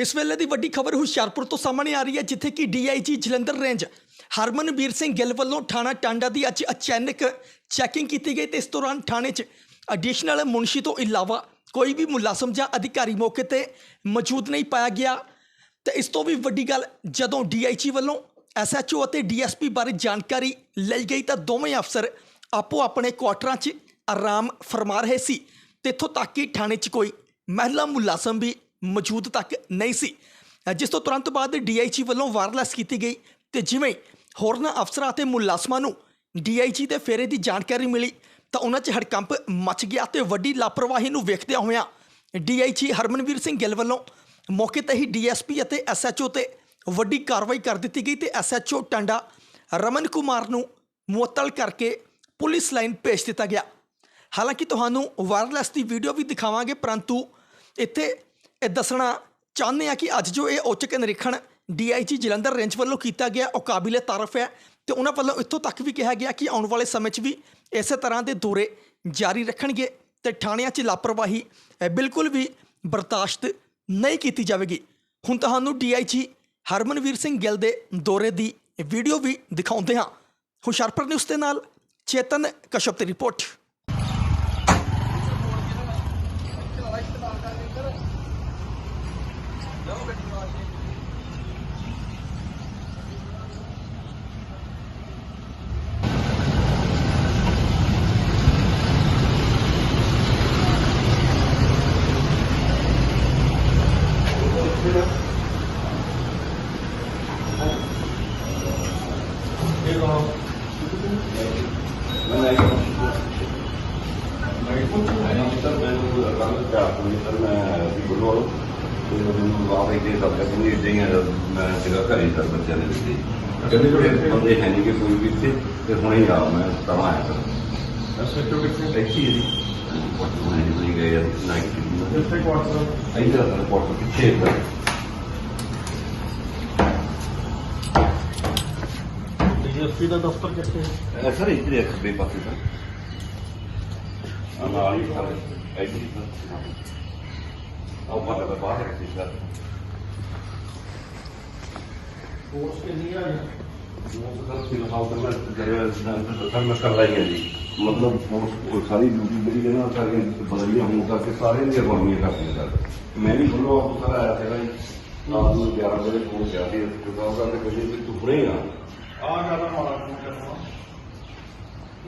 ਇਸ ਵੇਲੇ ਦੀ ਵੱਡੀ ਖਬਰ ਹੁਸ਼ਿਆਰਪੁਰ ਤੋਂ ਸਾਹਮਣੇ ਆ ਰਹੀ ਹੈ, ਜਿੱਥੇ ਕਿ ਡੀਆਈਜੀ ਜਲੰਧਰ ਰੇਂਜ ਹਰਮਨਵੀਰ ਸਿੰਘ ਗਿੱਲ ਵੱਲੋਂ ਥਾਣਾ ਟਾਂਡਾ ਦੀ ਅੱਜ ਅਚਾਨਕ ਚੈਕਿੰਗ ਕੀਤੀ ਗਈ ਤੇ ਇਸ ਦੌਰਾਨ ਥਾਣੇ 'ਚ ਐਡੀਸ਼ਨਲ ਮੁਨਸ਼ੀ ਤੋਂ ਇਲਾਵਾ ਕੋਈ ਵੀ ਮੁਲਾਜ਼ਮ ਜਾਂ ਅਧਿਕਾਰੀ ਮੌਕੇ ਤੇ ਮੌਜੂਦ ਨਹੀਂ ਪਾਇਆ ਗਿਆ। ਤੇ ਇਸ ਤੋਂ ਵੀ ਵੱਡੀ ਗੱਲ, ਜਦੋਂ ਡੀਆਈਜੀ ਵੱਲੋਂ ਐਸਐਚਓ ਅਤੇ ਡੀਐਸਪੀ ਬਾਰੇ ਜਾਣਕਾਰੀ ਲਈ ਗਈ ਤਾਂ ਦੋਵੇਂ ਅਫਸਰ ਆਪੋ ਆਪਣੇ ਕੁਆਟਰਾਂ 'ਚ ਆਰਾਮ ਫਰਮਾ ਰਹੇ ਸੀ। ਤੇ ਇੱਥੋਂ ਤੱਕ ਕਿ ਥਾਣੇ 'ਚ ਕੋਈ ਮਹਿਲਾ ਮੁਲਾਜ਼ਮ ਵੀ ਮੌਜੂਦ ਤੱਕ ਨਹੀਂ ਸੀ। ਜਿਸ ਤੋਂ ਤੁਰੰਤ ਬਾਅਦ ਡੀਆਈਜੀ ਵੱਲੋਂ ਵਾਇਰਲੈਸ ਕੀਤੀ ਗਈ ਤੇ ਜਿਵੇਂ ਹੋਰਨਾਂ ਅਫਸਰਾਂ ਅਤੇ ਮੁਲਾਜ਼ਮਾਂ ਨੂੰ ਡੀਆਈਜੀ ਦੇ ਫੇਰੇ ਦੀ ਜਾਣਕਾਰੀ ਮਿਲੀ, ਤਾਂ ਉਹਨਾਂ 'ਚ ਹੜਕੰਪ ਮਚ ਗਿਆ ਤੇ ਵੱਡੀ ਲਾਪਰਵਾਹੀ ਨੂੰ ਵੇਖਦਿਆਂ ਹੋਇਆਂ ਡੀਆਈਜੀ ਹਰਮਨਵੀਰ ਸਿੰਘ ਗਿੱਲ ਵੱਲੋਂ ਮੌਕੇ ਤੇ ਹੀ ਡੀਐਸਪੀ ਅਤੇ ਐਸਐਚਓ ਤੇ ਵੱਡੀ ਕਾਰਵਾਈ ਕਰ ਦਿੱਤੀ ਗਈ ਤੇ ਐਸਐਚਓ ਟਾਂਡਾ ਰਮਨ ਕੁਮਾਰ ਨੂੰ ਮੁਅੱਤਲ ਕਰਕੇ ਪੁਲਿਸ ਲਾਈਨ ਭੇਜ ਦਿੱਤਾ ਗਿਆ। ਹਾਲਾਂਕਿ ਤੁਹਾਨੂੰ ਵਾਇਰਲੈਸ ਦੀ ਵੀਡੀਓ ਵੀ ਦਿਖਾਵਾਂਗੇ, ਪਰੰਤੂ ਇੱਥੇ ਇਹ ਦੱਸਣਾ ਚਾਹੁੰਦੇ ਆ ਕਿ ਅੱਜ ਜੋ ਇਹ ਔਚਕ ਨਿਰੀਖਣ ਡੀਆਈਜੀ ਜਲੰਧਰ ਰੇਂਜ ਵੱਲੋਂ ਕੀਤਾ ਗਿਆ, ਉਹ ਕਾਬਿਲੇ ਤਾਰਫ ਹੈ ਤੇ ਉਹਨਾਂ ਵੱਲੋਂ ਇੱਥੋਂ ਤੱਕ ਵੀ ਕਿਹਾ ਗਿਆ ਕਿ ਆਉਣ ਵਾਲੇ ਸਮੇਂ 'ਚ ਵੀ ਇਸੇ ਤਰ੍ਹਾਂ ਦੇ ਦੌਰੇ ਜਾਰੀ ਰੱਖਣਗੇ ਤੇ ਥਾਣਿਆਂ 'ਚ ਲਾਪਰਵਾਹੀ ਬਿਲਕੁਲ ਵੀ ਬਰਦਾਸ਼ਤ ਨਹੀਂ ਕੀਤੀ ਜਾਵੇਗੀ। ਹੁਣ ਤੁਹਾਨੂੰ ਡੀਆਈਜੀ ਹਰਮਨਵੀਰ ਸਿੰਘ ਗਿੱਲ ਦੇ ਦੌਰੇ ਦੀ ਵੀਡੀਓ ਵੀ ਦਿਖਾਉਂਦੇ ਹਾਂ। ਹੁਸ਼ਿਆਰਪੁਰ ਨਿਊਜ਼ ਦੇ ਨਾਲ ਚੇਤਨ ਕਸ਼ਪ ਦੀ ਰਿਪੋਰਟ। ਸਰ ਮੈਨੂੰ ਕੱਲ ਰਾਤ ਨੂੰ ਸਰ ਮੈਂ ਵੀ ਗੁਰਵਾਲ ਤੇ ਮੈਨੂੰ ਬਾਅਦ ਇੱਕ ਦੇ ਦੱਸਿਆ ਕਿ ਨਹੀਂ ਇਦਾਂ ਹੀ ਆ, ਮੈਂ ਸੀਗਾ ਘਰੇ ਸਰ ਬੱਚਿਆਂ ਦੇ ਵਿੱਚ ਕਹਿੰਦੇ ਜਿਹੜੇ ਬੰਦੇ ਹੈ ਨਹੀਂ ਕਿ ਕੋਈ ਵੀ ਇੱਥੇ ਤੇ ਹੁਣੇ ਹੀ ਆ ਮੈਂ ਤਾਂ ਆਇਆ ਸਰ ਐਸਐਚਓ ਕਿੱਥੇ ਟੈਕਸੀ ਹੈ ਜੀ ਹੁਣੇ ਹੀ ਤੁਸੀਂ ਗਏ ਆ ਨਾਈਟ ਦੀ ਕਿੱਥੇ ਕੁਆਟਰ ਇੱਧਰ ਸਰ ਕੋਟ ਪਿੱਛੇ ਸਰ ਡੀਐਸਪੀ ਦਾ ਦਫ਼ਤਰ ਕਿੱਥੇ ਇਹ ਸਰ ਇੱਧਰ ਇੱਕ ਬੇ ਪਾਸੇ ਸਰ ਆ ਨਾਲ ਹੀ ਸਰ ਇੱਧਰ ਹੀ ਸਰ ਆਹ ਬਾਹਰ ਦਾ ਬਾਹਰ ਰੱਖੀ ਸਰ ਫੋਰਸ ਕਿੰਨੀ ਆ ਮਤਲਬ ਉਹ ਸਾਰੀ ਡਿਊਟੀ ਜਿਹੜੀ ਹੈ ਨਾ ਸਾਰੀਆਂ ਬਦਲੀਆਂ ਹੋਣ ਕਰਕੇ ਸਾਰਿਆਂ ਦੀਆਂ ਅਗਵਾਈਆਂ ਕਰਦੀਆਂ ਸਰ ਮੈਂ ਵੀ ਫੁੱਲੋ ਆਪ ਸਰ ਆਇਆ ਸੀਗਾ ਜੀ ਰਾਤ ਨੂੰ 11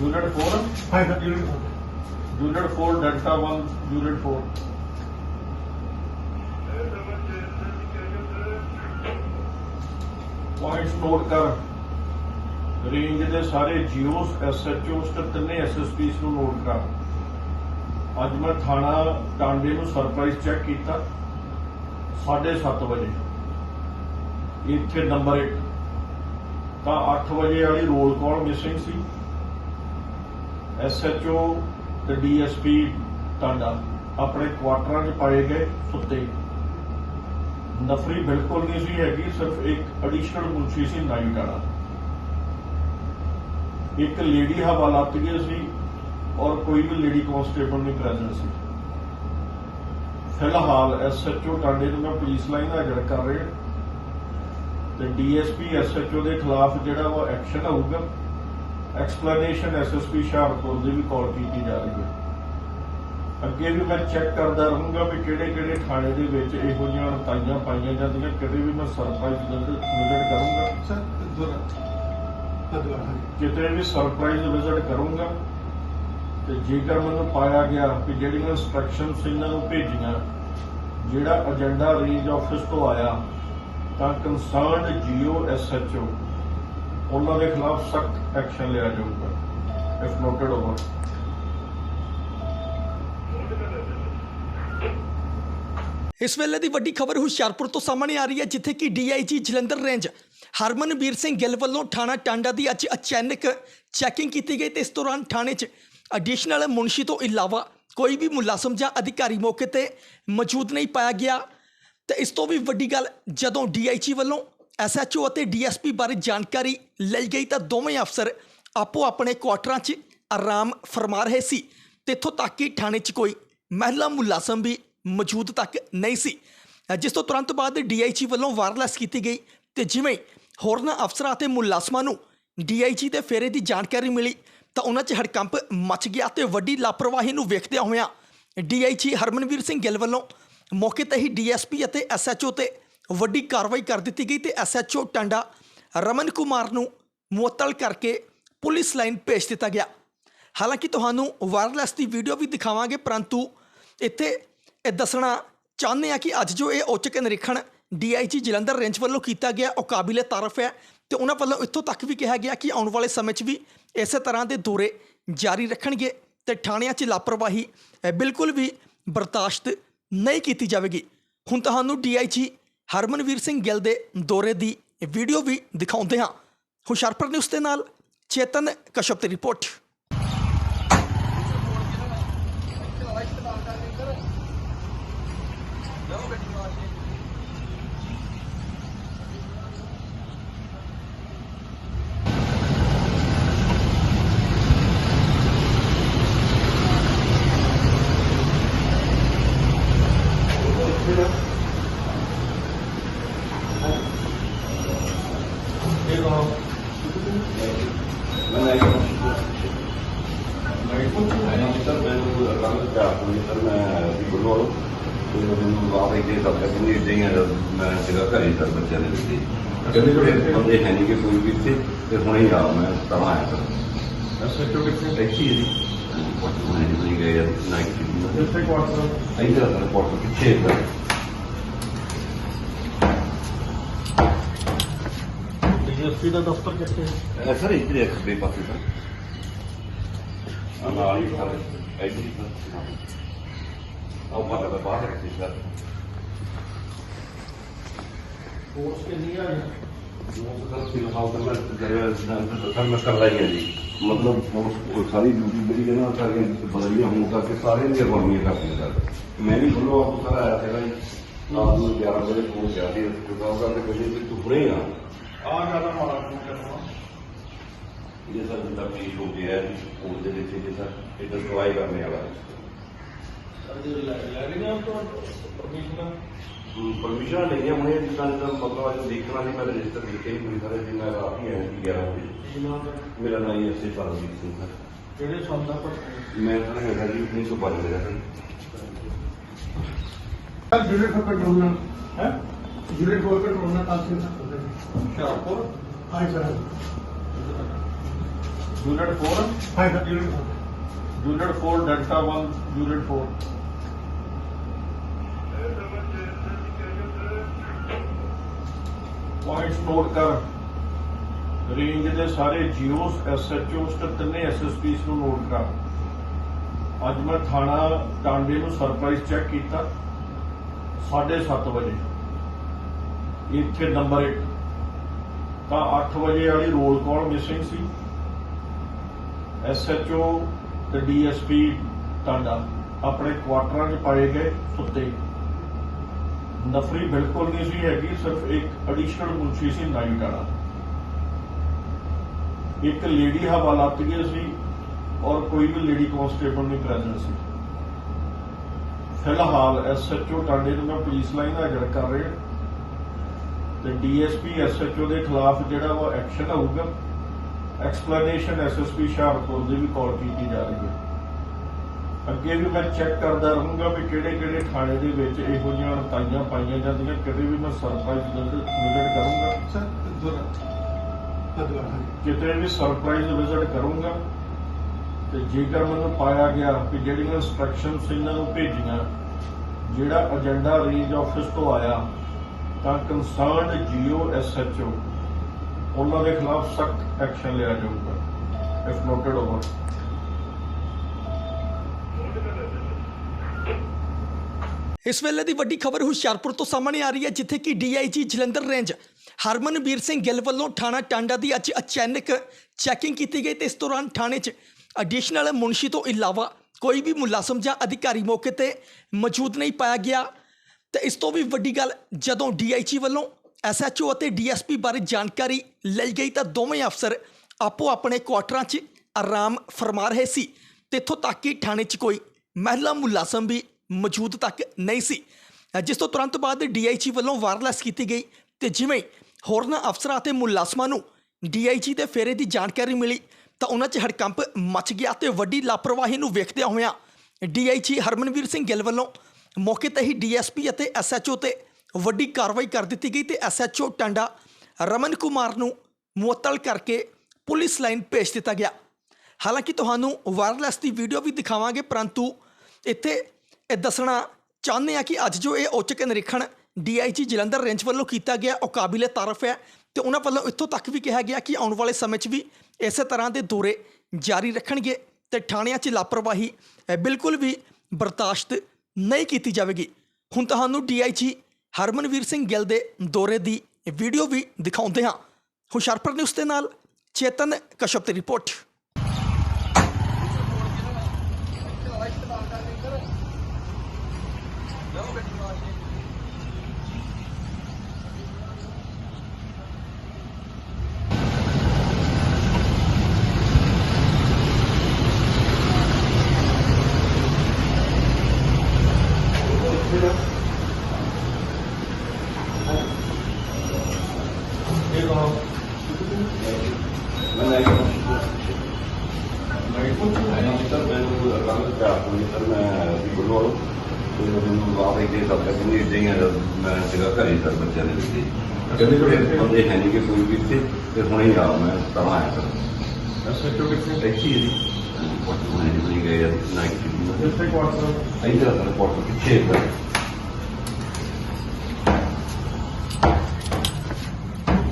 ਯੂਨਿਟ 4? ਹਾਂ sir unit Unit 4, Delta 1, Unit 4. Points note ਕਰ। ਰੇਂਜ ਦੇ ਸਾਰੇ ਜੀਓਸ ਐਸਐਚਓ ਤਿੰਨੇ ਐਸਐਸਪੀਸ ਨੂੰ ਨੋਟ ਕਰ। ਅੱਜ ਮੈਂ ਥਾਣਾ ਟਾਂਡੇ ਨੂੰ ਸਰਪ੍ਰਾਈਜ਼ ਚੈੱਕ ਕੀਤਾ 7:30 ਵਜੇ। ਇੱਥੇ ਨੰਬਰ 1 ਤਾਂ 8 ਵਜੇ ਵਾਲੀ ਰੋਲ ਕਾਲ ਮਿਸਿੰਗ ਸੀ। ਐਸਐਚਓ ਤੇ ਡੀਐਸਪੀ ਟਾਂਡਾ ਆਪਣੇ ਕੁਆਟਰਾਂ 'ਚ ਪਾਏ ਗਏ ਸੁੱਤੇ। ਨਫਰੀ ਬਿਲਕੁਲ ਨਹੀਂ ਸੀ ਹੈਗੀ, ਸਿਰਫ ਇੱਕ ਐਡੀਸ਼ਨਲ ਮੁਨਸ਼ੀ ਸੀ ਨਾਈਟ ਵਾਲਾ। ਇੱਕ ਲੇਡੀ ਹਵਾਲਾਤ ਗਈ ਸੀ ਔਰ ਕੋਈ ਵੀ ਲੇਡੀ ਕਾਂਸਟੇਬਲ ਨਹੀਂ ਪ੍ਰੈਜ਼ੈਂਟ ਸੀ। ਫਿਲਹਾਲ ਐਸਐਚਓ ਟਾਂਡੇ ਨੂੰ ਮੈਂ ਪੁਲਿਸ ਲਾਈਨ ਦਾ ਹਾਜ਼ਰ ਕਰ ਰਿਹਾ। ਤੇ ਡੀਐਸਪੀ ਐਸਐਚਓ ਦੇ ਖਿਲਾਫ ਜਿਹੜਾ ਉਹ ਐਕਸ਼ਨ ਹੋਊਗਾ ਐਕਸਪਲੇਨੇਸ਼ਨ ਐਸਐਸਪੀ ਸ਼ਾਹਪੁਰ ਦੀ ਵੀ ਕਾਲ ਕੀਤੀ ਜਾ ਰਹੀ ਹੈ। ਅੱਗੇ ਵੀ ਮੈਂ ਚੈੱਕ ਕਰਦਾ ਰਹੂੰਗਾ ਵੀ ਕਿਹੜੇ ਕਿਹੜੇ ਥਾਣੇ ਦੇ ਵਿੱਚ ਇਹੋ ਜਿਹੀਆਂ ਹੜਤਾਲਾਂ ਪਾਈਆਂ ਜਾਂਦੀਆਂ ਕਿਤੇ ਵੀ ਮੈਂ ਸਰਪ੍ਰਾਈਜ਼ ਵਿਜ਼ਿਟ ਕਰੂੰਗਾ। ਸਰ ਦੁਬਾਰਾ। ਕਿਤੇ ਵੀ ਸਰਪ੍ਰਾਈਜ਼ ਵਿਜ਼ਿਟ ਕਰੂੰਗਾ। ਤੇ ਜੇਕਰ ਮੈਨੂੰ ਪਾਇਆ ਗਿਆ ਕਿ ਜਿਹੜੀਆਂ ਇਨਸਟਰਕਸ਼ਨਸ ਇਹਨਾਂ ਨੂੰ ਭੇਜੀਆਂ ਜਿਹੜਾ ਏਜੰਡਾ ਰੇਂਜ ਆਫਿਸ ਤੋਂ ਆਇਆ ਤਾਂ ਕੰਸਰਨਡ ਜੀਓ ਐਸਐਚਓ ਉਹਨਾਂ ਦੇ ਖਿਲਾਫ ਸਖਤ ਐਕਸ਼ਨ ਲਿਆ ਜਾਊਗਾ। ਇਫ ਨੋਟਡ ਓਵਰ ਇਸ ਵੇਲੇ ਦੀ ਵੱਡੀ ਖਬਰ ਹੁਸ਼ਿਆਰਪੁਰ ਤੋਂ ਸਾਹਮਣੇ ਆ ਰਹੀ ਹੈ, ਜਿੱਥੇ ਕਿ ਡੀਆਈਜੀ ਜਲੰਧਰ ਰੇਂਜ ਹਰਮਨਵੀਰ ਸਿੰਘ ਗਿੱਲ ਵੱਲੋਂ ਥਾਣਾ ਟਾਂਡਾ ਦੀ ਅੱਜ ਅਚਾਨਕ ਚੈਕਿੰਗ ਕੀਤੀ ਗਈ ਤੇ ਇਸ ਦੌਰਾਨ ਥਾਣੇ 'ਚ ਐਡੀਸ਼ਨਲ ਮੁਨਸ਼ੀ ਤੋਂ ਇਲਾਵਾ ਕੋਈ ਵੀ ਮੁਲਾਜ਼ਮ ਜਾਂ ਅਧਿਕਾਰੀ ਮੌਕੇ ਤੇ ਮੌਜੂਦ ਨਹੀਂ ਪਾਇਆ ਗਿਆ। ਤੇ ਇਸ ਤੋਂ ਵੀ ਵੱਡੀ ਗੱਲ, ਜਦੋਂ ਡੀਆਈਜੀ ਵੱਲੋਂ ਐਸਐਚਓ ਅਤੇ ਡੀਐਸਪੀ ਬਾਰੇ ਜਾਣਕਾਰੀ ਲਈ ਗਈ ਤਾਂ ਦੋਵੇਂ ਅਫਸਰ ਆਪੋ ਆਪਣੇ ਕੁਆਟਰਾਂ 'ਚ ਆਰਾਮ ਫਰਮਾ ਰਹੇ ਸੀ ਤੇ ਇੱਥੋਂ ਤੱਕ ਕਿ ਥਾਣੇ 'ਚ ਕੋਈ ਮਹਿਲਾ ਮੁਲਾਜ਼ਮ ਵੀ ਮੌਜੂਦ ਤੱਕ ਨਹੀਂ ਸੀ। ਜਿਸ ਤੋਂ ਤੁਰੰਤ ਬਾਅਦ ਡੀਆਈਜੀ ਵੱਲੋਂ ਵਾਇਰਲੈਸ ਕੀਤੀ ਗਈ ਤੇ ਜਿਵੇਂ ਹੋਰਨਾਂ ਅਫਸਰਾਂ ਅਤੇ ਮੁਲਾਜ਼ਮਾਂ ਨੂੰ ਡੀਆਈਜੀ ਦੇ ਫੇਰੇ ਦੀ ਜਾਣਕਾਰੀ ਮਿਲੀ ਤਾਂ ਉਹਨਾਂ 'ਚ ਹੜਕੰਪ ਮਚ ਗਿਆ ਤੇ ਵੱਡੀ ਲਾਪਰਵਾਹੀ ਨੂੰ ਵੇਖਦਿਆਂ ਹੋਇਆਂ ਡੀਆਈਜੀ ਹਰਮਨਵੀਰ ਸਿੰਘ ਗਿੱਲ ਵੱਲੋਂ ਮੌਕੇ ਤੇ ਹੀ ਡੀਐਸਪੀ ਅਤੇ ਐਸਐਚਓ ਤੇ ਵੱਡੀ ਕਾਰਵਾਈ ਕਰ ਦਿੱਤੀ ਗਈ ਤੇ ਐਸਐਚਓ ਟਾਂਡਾ ਰਮਨ ਕੁਮਾਰ ਨੂੰ ਮੁਅੱਤਲ ਕਰਕੇ ਪੁਲਿਸ ਲਾਈਨ ਭੇਜ ਦਿੱਤਾ ਗਿਆ। ਹਾਲਾਂਕਿ ਤੁਹਾਨੂੰ ਵਾਇਰਲੈਸ ਦੀ ਵੀਡੀਓ ਵੀ ਦਿਖਾਵਾਂਗੇ, ਪਰੰਤੂ ਇੱਥੇ ਇਹ ਦੱਸਣਾ ਚਾਹੁੰਦੇ ਆ ਕਿ ਅੱਜ ਜੋ ਇਹ ਔਚਕ ਨਿਰੀਖਣ ਡੀਆਈਜੀ ਜਲੰਧਰ ਰੇਂਜ ਵੱਲੋਂ ਕੀਤਾ ਗਿਆ, ਉਹ ਕਾਬਿਲੇ ਤਾਰਫ ਹੈ ਤੇ ਉਹਨਾਂ ਵੱਲੋਂ ਇੱਥੋਂ ਤੱਕ ਵੀ ਕਿਹਾ ਗਿਆ ਕਿ ਆਉਣ ਵਾਲੇ ਸਮੇਂ 'ਚ ਵੀ ਇਸੇ ਤਰ੍ਹਾਂ ਦੇ ਦੌਰੇ ਜਾਰੀ ਰੱਖਣਗੇ ਤੇ ਥਾਣਿਆਂ 'ਚ ਲਾਪਰਵਾਹੀ ਬਿਲਕੁਲ ਵੀ ਬਰਦਾਸ਼ਤ ਨਹੀਂ ਕੀਤੀ ਜਾਵੇਗੀ। ਹੁਣ ਤੁਹਾਨੂੰ ਡੀਆਈਜੀ ਹਰਮਨਵੀਰ ਸਿੰਘ ਗਿੱਲ ਦੇ ਦੌਰੇ ਦੀ ਵੀਡੀਓ ਵੀ ਦਿਖਾਉਂਦੇ ਹਾਂ। ਹੁਸ਼ਿਆਰਪੁਰ ਨਿਊਜ਼ ਦੇ ਨਾਲ ਚੇਤਨ ਕਸ਼ਪ ਦੀ ਰਿਪੋਰਟ ਮੈਂ ਨਹੀਂ ਨਹੀਂ ਸਰ ਮੈਨੂੰ ਰੰਗ ਦਾ ਕੋਈ ਸਰ ਮੈਂ ਵੀ ਬੋਲੋ ਤੇ ਮੈਨੂੰ ਆਪ ਇੱਕ ਦੇ ਸਭ ਤੱਕ ਨਹੀਂ ਇਦਾਂ ਹੀ ਆ ਜਦ ਮੈਂ ਸੀਗਾ ਘਰੇ ਸਰ ਬੱਚਿਆਂ ਦੇ ਵਿੱਚ ਕਹਿੰਦੇ ਜਿਹੜੇ ਬੰਦੇ ਹੈ ਨਹੀਂ ਕਿ ਕੋਈ ਵੀ ਇੱਥੇ ਤੇ ਹੁਣੇ ਹੀ ਆ ਮੈਂ ਤਾਂ ਆਇਆ ਸਰ ਐਸਐਚਓ ਕਿੱਥੇ ਟੈਕਸੀ ਜੀ। ਪੋਰਟ ਨੂੰ ਨਹੀਂ ਗਏ ਨਾ। ਕਿ ਕਿੱਥੇ ਕੁਆਟਰ ਇੱਧਰ ਸਰ ਪੋਰਟ ਪਿੱਛੇ ਇੱਧਰ ਡੀਐਸਪੀ ਦਾ ਦਫ਼ਤਰ ਕਿੱਥੇ ਇਹ ਸਰ ਇੱਧਰ ਇੱਕ ਖੱਬੇ ਪਾਸੇ ਸਰ ਆ ਨਾਲ ਹੀ ਸਰ। ਹੀ ਸਰ। ਆਹ ਬਾਹਰ ਦਾ ਬਾਹਰ ਰੱਖੀ ਸਰ। ਫੋਰਸ ਕਿੰਨੀ ਆ ਕਰ ਹਾਂ ਜੀ? ਮਤਲਬ ਉਹ ਸਾਰੀ ਡਿਊਟੀ ਮੇਰੀ ਕਹਿੰਦਾ ਸਾਰੀਆਂ ਬਦਲੀਆਂ ਹੋਣ ਕਰਕੇ ਸਾਰੇ ਦੀਆਂ ਅਗਵਾਨੀਆਂ ਕਰਦੀਆਂ ਸਰ ਮੈਂ ਵੀ ਬੋਲੋ ਆਪ ਸਰ ਆਇਆ ਸੀਗਾ ਜੀ ਰਾਤ ਨੂੰ 11 ਵਜੇ ਫੋਨ ਗਿਆ ਸੀ ਗੁਰਦਾਸ ਕਰਦੇ ਕਹਿੰਦੇ ਕਿ ਤੂੰ ਹੁਣੇ ਆ ਆ ਜ਼ਿਆਦਾ ਮਾੜਾ ਫੋਨ ਕਰਨਾ ਇਹ ਸਰ ਜਿੱਦਾਂ ਪੇਸ਼ ਹੋ ਗਿਆ ਹੈ ਸਕੂਲ ਦੇ ਵਿੱਚ ਜੇ ਸਰ ਇਹ پرمیشن لے گیا میں جس طرح جب مطلب دیکھنا نہیں میں رجسٹر دیکھے ہی سارے طرح میں رات ہی آیا گیارہ بجے میرا نام یہ سے پرمجیت سنگھ ہے میں تو جی سو یونٹ پر پر سر فور ہاں sir four unit four delta one unit four points note ਕਰਨ ਰੇਂਜ ਦੇ ਸਾਰੇ ਜੀਓਸ ਐਸਐਚਓਸ ਤੇ ਤਿੰਨੇ ਐਸਐਸਪੀਸ ਨੂੰ ਨੋਟ ਕਰ। ਅੱਜ ਮੈਂ ਥਾਣਾ ਟਾਂਡੇ ਨੂੰ ਸਰਪ੍ਰਾਈਜ਼ ਚੈੱਕ ਕੀਤਾ 7:30 ਵਜੇ। ਇੱਥੇ ਨੰਬਰ 1 ਤਾਂ 8 ਵਜੇ ਵਾਲੀ ਰੋਲ ਕਾਲ ਮਿਸਿੰਗ ਸੀ। ਐਸਐਚਓ ਤੇ ਡੀਐਸਪੀ ਟਾਂਡਾ ਆਪਣੇ ਕੁਆਟਰਾਂ 'ਚ ਪਾਏ ਗਏ ਸੁੱਤੇ। ਨਫਰੀ ਬਿਲਕੁਲ ਨਹੀਂ ਸੀ ਹੈਗੀ, ਸਿਰਫ ਇੱਕ ਐਡੀਸ਼ਨਲ ਮੁਨਸ਼ੀ ਸੀ, ਨਾਈਟ ਵਾਲਾ। ਇੱਕ ਲੇਡੀ ਹਵਾਲਾਤੀਏ ਸੀ ਔਰ ਕੋਈ ਵੀ ਲੇਡੀ ਕਾਂਸਟੇਬਲ ਨਹੀਂ ਪ੍ਰੈਜ਼ੈਂਟ ਸੀ। ਫਿਲਹਾਲ ਐਸਐਚਓ ਟਾਂਡੇ ਨੂੰ ਮੈਂ ਪੁਲਿਸ ਲਾਈਨ ਹਾਜ਼ਰ ਕਰ ਰਿਹਾ। ਤੇ ਡੀਐਸਪੀ ਐਸਐਚਓ ਦੇ ਖਿਲਾਫ ਜਿਹੜਾ ਉਹ ਐਕਸ਼ਨ ਹੋਊਗਾ ਐਕਸਪਲੇਨੇਸ਼ਨ ਐਸਐਸਪੀ ਹੁਸ਼ਿਆਰਪੁਰ ਦੀ ਵੀ ਕਾਲ ਕੀਤੀ ਜਾ ਰਹੀ ਹੈ। ਅੱਗੇ ਵੀ ਮੈਂ ਚੈੱਕ ਕਰਦਾ ਰਹੂੰਗਾ ਵੀ ਕਿਹੜੇ ਕਿਹੜੇ ਥਾਣੇ ਦੇ ਵਿੱਚ ਇਹੋ ਜਿਹੀਆਂ ਅਣਤਾਈਆਂ ਪਾਈਆਂ ਜਾਂਦੀਆਂ ਕਦੇ ਵੀ ਮੈਂ ਸਰਪ੍ਰਾਈਜ਼ ਵਿਜ਼ਿਟ ਕਰੂੰਗਾ। ਸਰ ਕਿਤੇ ਵੀ ਸਰਪ੍ਰਾਈਜ਼ ਵਿਜ਼ਿਟ ਕਰੂੰਗਾ। ਤੇ ਜੇਕਰ ਮੈਨੂੰ ਪਾਇਆ ਗਿਆ ਕਿ ਜਿਹੜੀਆਂ ਇਨਸਟਰਕਸ਼ਨਸ ਇਹਨਾਂ ਨੂੰ ਭੇਜੀਆਂ ਜਿਹੜਾ ਏਜੰਡਾ ਰੇਂਜ ਆਫਿਸ ਤੋਂ ਆਇਆ ਤਾਂ ਕੰਸਰਨਡ ਜੀਓ ਐਸਐਚਓ ਉਹਨਾਂ ਦੇ ਖਿਲਾਫ ਸਖਤ ਐਕਸ਼ਨ ਲਿਆ ਜਾਊਗਾ ਇਫ ਨੋਟਡ ਓਵਰ ਇਸ ਵੇਲੇ ਦੀ ਵੱਡੀ ਖਬਰ ਹੁਸ਼ਿਆਰਪੁਰ ਤੋਂ ਸਾਹਮਣੇ ਆ ਰਹੀ ਹੈ, ਜਿੱਥੇ ਕਿ ਡੀਆਈਜੀ ਜਲੰਧਰ ਰੇਂਜ ਹਰਮਨਵੀਰ ਸਿੰਘ ਗਿੱਲ ਵੱਲੋਂ ਥਾਣਾ ਟਾਂਡਾ ਦੀ ਅੱਜ ਅਚਾਨਕ ਚੈਕਿੰਗ ਕੀਤੀ ਗਈ ਤੇ ਇਸ ਦੌਰਾਨ ਥਾਣੇ 'ਚ ਐਡੀਸ਼ਨਲ ਮੁਨਸ਼ੀ ਤੋਂ ਇਲਾਵਾ ਕੋਈ ਵੀ ਮੁਲਾਜ਼ਮ ਜਾਂ ਅਧਿਕਾਰੀ ਮੌਕੇ ਤੇ ਮੌਜੂਦ ਨਹੀਂ ਪਾਇਆ ਗਿਆ। ਤੇ ਇਸ ਤੋਂ ਵੀ ਵੱਡੀ ਗੱਲ, ਜਦੋਂ ਡੀਆਈਜੀ ਵੱਲੋਂ ਐਸਐਚਓ ਅਤੇ ਡੀਐਸਪੀ ਬਾਰੇ ਜਾਣਕਾਰੀ ਲਈ ਗਈ ਤਾਂ ਦੋਵੇਂ ਅਫਸਰ ਆਪੋ ਆਪਣੇ ਕੁਆਟਰਾਂ 'ਚ ਆਰਾਮ ਫਰਮਾ ਰਹੇ ਸੀ। ਤੇ ਇੱਥੋਂ ਤੱਕ ਕਿ ਥਾਣੇ 'ਚ ਕੋਈ ਮਹਿਲਾ ਮੁਲਾਜ਼ਮ ਵੀ ਮੌਜੂਦ ਤੱਕ ਨਹੀਂ ਸੀ। ਜਿਸ ਤੋਂ ਤੁਰੰਤ ਬਾਅਦ ਡੀਆਈਜੀ ਵੱਲੋਂ ਵਾਇਰਲੈਸ ਕੀਤੀ ਗਈ ਤੇ ਜਿਵੇਂ ਹੋਰਨਾਂ ਅਫਸਰਾਂ ਅਤੇ ਮੁਲਾਜ਼ਮਾਂ ਨੂੰ ਡੀਆਈਜੀ ਦੇ ਫੇਰੇ ਦੀ ਜਾਣਕਾਰੀ ਮਿਲੀ, ਤਾਂ ਉਹਨਾਂ 'ਚ ਹੜਕੰਪ ਮਚ ਗਿਆ ਤੇ ਵੱਡੀ ਲਾਪਰਵਾਹੀ ਨੂੰ ਵੇਖਦਿਆਂ ਹੋਇਆਂ ਡੀਆਈਜੀ ਹਰਮਨਵੀਰ ਸਿੰਘ ਗਿੱਲ ਵੱਲੋਂ ਮੌਕੇ ਤੇ ਹੀ ਡੀਐਸਪੀ ਅਤੇ ਐਸਐਚਓ ਤੇ ਵੱਡੀ ਕਾਰਵਾਈ ਕਰ ਦਿੱਤੀ ਗਈ ਤੇ ਐਸਐਚਓ ਟਾਂਡਾ ਰਮਨ ਕੁਮਾਰ ਨੂੰ ਮੁਅੱਤਲ ਕਰਕੇ ਪੁਲਿਸ ਲਾਈਨ ਭੇਜ ਦਿੱਤਾ ਗਿਆ। ਹਾਲਾਂਕਿ ਤੁਹਾਨੂੰ ਵਾਇਰਲੈਸ ਦੀ ਵੀਡੀਓ ਵੀ ਦਿਖਾਵਾਂਗੇ, ਪਰੰਤੂ ਇੱਥੇ ਇਹ ਦੱਸਣਾ ਚਾਹੁੰਦੇ ਆ ਕਿ ਅੱਜ ਜੋ ਇਹ ਔਚਕ ਨਿਰੀਖਣ ਡੀਆਈਜੀ ਜਲੰਧਰ ਰੇਂਜ ਵੱਲੋਂ ਕੀਤਾ ਗਿਆ, ਉਹ ਕਾਬਿਲੇ ਤਾਰਫ ਹੈ ਤੇ ਉਹਨਾਂ ਵੱਲੋਂ ਇੱਥੋਂ ਤੱਕ ਵੀ ਕਿਹਾ ਗਿਆ ਕਿ ਆਉਣ ਵਾਲੇ ਸਮੇਂ 'ਚ ਵੀ ਇਸੇ ਤਰ੍ਹਾਂ ਦੇ ਦੌਰੇ ਜਾਰੀ ਰੱਖਣਗੇ ਤੇ ਥਾਣਿਆਂ 'ਚ ਲਾਪਰਵਾਹੀ ਬਿਲਕੁਲ ਵੀ ਬਰਦਾਸ਼ਤ ਨਹੀਂ ਕੀਤੀ ਜਾਵੇਗੀ। ਹੁਣ ਤੁਹਾਨੂੰ ਡੀਆਈਜੀ ਹਰਮਨਵੀਰ ਸਿੰਘ ਗਿੱਲ ਦੇ ਦੌਰੇ ਦੀ ਵੀਡੀਓ ਵੀ ਦਿਖਾਉਂਦੇ ਹਾਂ। ਹੁਸ਼ਿਆਰਪੁਰ ਨਿਊਜ਼ ਦੇ ਨਾਲ ਚੇਤਨ ਕਸ਼ਪ ਦੀ ਰਿਪੋਰਟ ਮੈਂ ਲਾਈਕ ਸਰ ਮੈਨੂੰ ਅਕਾਲ ਚਾਰ ਤੋਂ ਸਰ ਮੈਂ ਵੀ ਗੁਰਵਾਲ ਤੇ ਮੈਨੂੰ ਆਪ ਇੱਕ ਦੇ ਸਭ ਤੱਕ ਨਹੀਂ ਇਦਾਂ ਹੀ ਆ, ਮੈਂ ਸੀਗਾ ਘਰੇ ਸਰ ਬੱਚਿਆਂ ਦੇ ਵਿੱਚ ਕਹਿੰਦੇ ਜਿਹੜੇ ਬੰਦੇ ਹੈ ਨਹੀਂ ਕਿ ਕੋਈ ਵੀ ਇੱਥੇ ਤੇ ਹੁਣੇ ਹੀ ਆ ਮੈਂ ਤਾਂ ਆਇਆ ਸਰ ਐਸਐਚਓ ਕਿੱਥੇ ਟੈਕਸੀ ਦੀ ਪੋਰਟ ਹੁਣੇ ਨਹੀਂ ਗਏ ਆ ਨਾ ਕਿ ਕਿੱਥੇ ਕੁਆਟਰ ਇੰਦਰ ਸਰ ਪੋਰਟ ਪਿੱਛੇ ਸਰ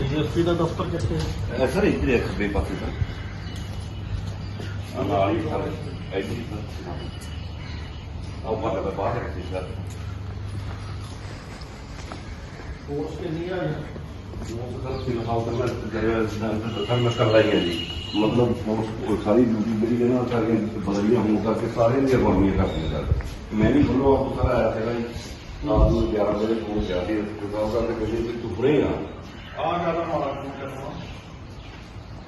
ਡੀਐਸਪੀ ਦਾ ਦਫ਼ਤਰ ਕਿੱਥੇ ਹੈ ਇਹ ਸਰ ਇੱਧਰ ਇੱਕ ਬੇ ਪਾਸੇ ਸਰ ਆ ਨਾਲ ਹੀ ਸਰ ਇੱਧਰ ਹੀ ਸਰ ਆਓ ਬਾਹਰ ਦਾ ਬਾਹਰ ਰੱਖੀ ਸਰ ਫੋਰਸ ਕਿੰਨੀ ਆ ਉਹ ਸਰ ਫਿਲਹਾਲ ਤਾਂ ਮੈਂ ਜਿਹੜਾ ਸਰ ਮੈਂ ਕਰ ਲਈ ਹੈ ਜੀ ਮਤਲਬ ਉਹ ਸਾਰੀ ਡਿਊਟੀ ਜਿਹੜੀ ਹੈ ਨਾ ਸਾਰੀਆਂ ਬਦਲੀਆਂ ਹੋਣ ਕਰਕੇ ਸਾਰੇ ਦੀਆਂ ਅਗਵਾਨੀਆਂ ਕਰਦੀਆਂ ਸਰ ਮੈਂ ਵੀ ਬੋਲੋ ਆਪ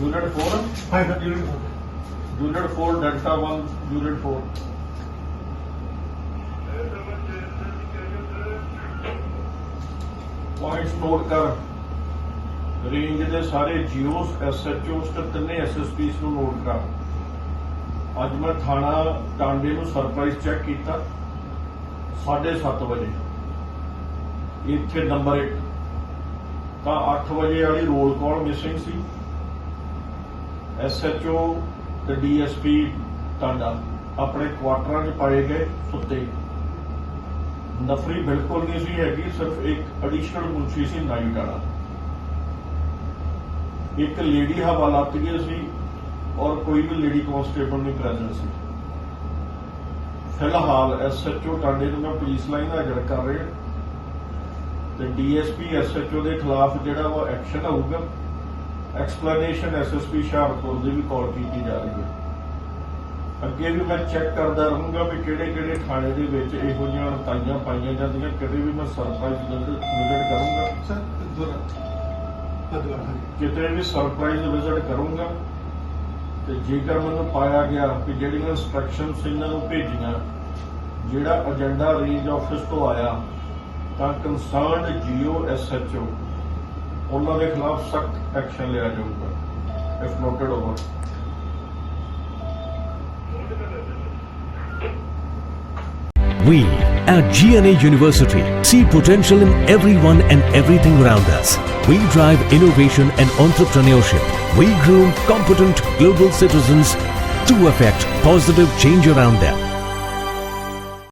Unit 4, ਹਾਂ sir unit four Unit 4, Delta 1, ਕਰ। ਰੇਂਜ ਦੇ ਸਾਰੇ ਜੀਓਸ ਐਸਐਚਓਸ ਤੇ ਤਿੰਨੇ ਐਸਐਸਪੀਸ ਨੂੰ ਨੋਟ ਕਰ। ਅੱਜ ਮੈਂ ਥਾਣਾ ਟਾਂਡੇ ਨੂੰ ਸਰਪ੍ਰਾਈਜ਼ ਚੈੱਕ ਕੀਤਾ 7:30 ਵਜੇ। ਇੱਥੇ ਨੰਬਰ 1 ਤਾਂ 8 ਵਜੇ ਵਾਲੀ ਰੋਲ ਕਾਲ ਮਿਸਿੰਗ ਸੀ। ਐਸਐਚਓ ਤੇ ਡੀਐਸਪੀ ਟਾਂਡਾ ਆਪਣੇ ਕੁਆਟਰਾਂ 'ਚ ਪਾਏ ਗਏ ਸੁੱਤੇ। ਨਫਰੀ ਬਿਲਕੁਲ ਨਹੀਂ ਸੀ ਹੈਗੀ, ਸਿਰਫ ਇੱਕ ਐਡੀਸ਼ਨਲ ਮੁਨਸ਼ੀ ਸੀ ਨਾਈਟ ਵਾਲਾ। ਇੱਕ ਲੇਡੀ ਹਵਾ ਲੱਤ ਗਈ ਸੀ ਔਰ ਕੋਈ ਵੀ ਲੇਡੀ ਕਾਂਸਟੇਬਲ ਨਹੀਂ ਪ੍ਰੈਜ਼ੈਂਟ ਸੀ। ਫਿਲਹਾਲ ਐਸਐਚਓ ਟਾਂਡੇ ਨੂੰ ਮੈਂ ਪੁਲਿਸ ਲਾਈਨ ਦਾ ਹਾਜ਼ਰ ਕਰ ਰਿਹਾ। ਤੇ ਡੀਐਸਪੀ ਐਸਐਚਓ ਦੇ ਖਿਲਾਫ ਜਿਹੜਾ ਉਹ ਐਕਸ਼ਨ ਹੋਊਗਾ ਐਕਸਪਲੇਨੇਸ਼ਨ ਐਸਐਸਪੀ ਸ਼ਾਹਪੁਰ ਦੀ ਵੀ ਕਾਲ ਕੀਤੀ ਜਾ ਰਹੀ ਹੈ। ਅੱਗੇ ਵੀ ਮੈਂ ਚੈੱਕ ਕਰਦਾ ਰਹੂੰਗਾ ਵੀ ਕਿਹੜੇ ਕਿਹੜੇ ਥਾਣੇ ਦੇ ਵਿੱਚ ਇਹੋ ਜਿਹੀਆਂ ਅਣਤਾਈਆਂ ਪਾਈਆਂ ਜਾਂਦੀਆਂ ਕਿਤੇ ਵੀ ਮੈਂ ਸਰਪ੍ਰਾਈਜ਼ ਵਿਜ਼ਿਟ ਕਰੂੰਗਾ। ਸਰ ਦੁਬਾਰਾ ਕਿਤੇ ਵੀ ਸਰਪ੍ਰਾਈਜ਼ ਵਿਜ਼ਿਟ ਕਰੂੰਗਾ ਤੇ ਜੇਕਰ ਮੈਨੂੰ ਪਾਇਆ ਗਿਆ ਕਿ ਜਿਹੜੀਆਂ ਇਨਸਟਰਕਸ਼ਨਸ ਇਹਨਾਂ ਨੂੰ ਭੇਜੀਆਂ ਜਿਹੜਾ ਏਜੰਡਾ ਰੇਂਜ ਆਫਿਸ ਤੋਂ ਆਇਆ ਤਾਂ ਕੰਸਰਨਡ ਜੀਓ ਐਸਐਚਓ ਉਹਨਾਂ ਦੇ ਖਿਲਾਫ ਸਖਤ ਐਕਸ਼ਨ ਲਿਆ ਜਾਊਗਾ if noted over We at GNA University see potential in everyone and everything around us. We drive innovation and entrepreneurship. We groom competent global citizens to affect positive change around them.